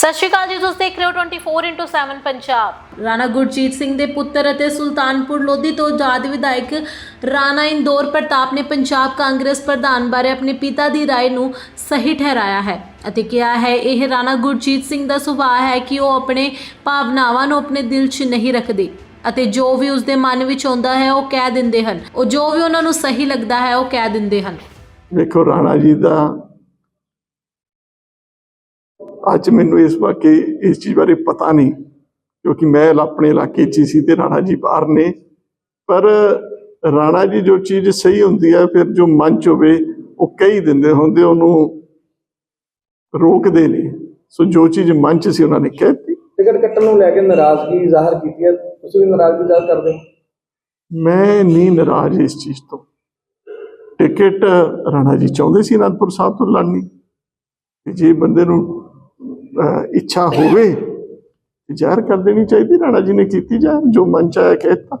ਸਤਿ ਸ਼੍ਰੀ ਅਕਾਲ ਜੀ ਤੁਸੀਂ ਦੇਖ ਰਹੇ ਹੋ 24/7 ਪੰਜਾਬ ਰਾਣਾ ਗੁਰਜੀਤ ਸਿੰਘ ਦੇ ਪੁੱਤਰ ਅਤੇ ਸੁਲਤਾਨਪੁਰ ਲੋਧੀ ਤੋਂ ਆਜ਼ਾਦ ਵਿਧਾਇਕ ਰਾਣਾ ਇੰਦੌਰ ਪ੍ਰਤਾਪ ਨੇ ਪੰਜਾਬ ਕਾਂਗਰਸ ਪ੍ਰਧਾਨ ਬਾਰੇ ਆਪਣੇ ਪਿਤਾ ਦੀ رائے ਨੂੰ ਸਹੀ ਠਹਿਰਾਇਆ ਹੈ ਅਤੇ ਕਿਹਾ ਹੈ ਇਹ ਰਾਣਾ ਗੁਰਜੀਤ ਸਿੰਘ ਦਾ ਸੁਭਾਅ ਹੈ ਕਿ ਉਹ ਆਪਣੇ ਭਾਵਨਾਵਾਂ ਨੂੰ ਆਪਣੇ ਦਿਲ 'ਚ ਨਹੀਂ ਰੱਖਦੇ ਅਤੇ ਜੋ ਵੀ ਉਸਦੇ ਮਨ ਵਿੱਚ ਆਉਂਦਾ ਹੈ ਉਹ ਕਹਿ ਦਿੰਦੇ ਹਨ ਉਹ ਜੋ ਵੀ ਉਹਨਾਂ ਨੂੰ ਸਹੀ ਲੱਗਦਾ ਹੈ ਉਹ ਕਹਿ ਦਿੰਦੇ ਹਨ ਵੇਖੋ ਰਾਣਾ ਜੀ ਦਾ ਅੱਜ ਮੈਨੂੰ ਇਸ ਵਾਕੇ ਇਸ ਚੀਜ਼ ਬਾਰੇ ਪਤਾ ਨਹੀਂ ਕਿਉਂਕਿ ਮੈਂ ਆਪਣੇ ਇਲਾਕੇ 'ਚ ਸੀ ਤੇ ਰਾਣਾ ਜੀ ਬਾਹਰ ਨੇ। ਪਰ ਰਾਣਾ ਜੀ ਜੋ ਚੀਜ਼ ਸਹੀ ਹੁੰਦੀ ਹੈ ਫਿਰ ਜੋ ਮਨ 'ਚ ਹੋਵੇ ਉਹ ਕਹੀ ਦਿੰਦੇ ਹੁੰਦੇ ਉਹਨੂੰ ਰੋਕਦੇ ਨਹੀਂ ਸੋ ਜੋ ਚੀਜ਼ ਮਨ 'ਚ ਸੀ ਉਹਨਾਂ ਨੇ ਕਹਿਤੀ। ਟਿਕਟ ਕੱਟਣ ਨੂੰ ਲੈ ਕੇ ਨਾਰਾਜ਼ਗੀ ਜ਼ਾਹਰ ਕੀਤੀ ਹੈ ਤੁਸੀਂ ਵੀ ਨਾਰਾਜ਼ਗੀ ਜ਼ਾਹਰ ਕਰਦੇ ਹੋ? ਮੈਂ ਨਹੀਂ ਨਾਰਾਜ਼ ਇਸ ਚੀਜ਼ ਤੋਂ। ਟਿਕਟ ਰਾਣਾ ਜੀ ਚਾਹੁੰਦੇ ਸੀ ਅਨੰਦਪੁਰ ਸਾਹਿਬ ਤੋਂ ਲੜਨੀ ਤੇ ਜੇ ਬੰਦੇ ਨੂੰ ਇੱਛਾ ਹੋਵੇ, ਤੇ ਜ਼ਾਹਰ ਕਰ ਦੇਣੀ ਚਾਹੀਦੀ, ਰਾਣਾ ਜੀ ਨੇ ਕੀਤੀ, ਜਾ ਜੋ ਮਨ ਚ ਆਇਆ ਕਹਿਤਾ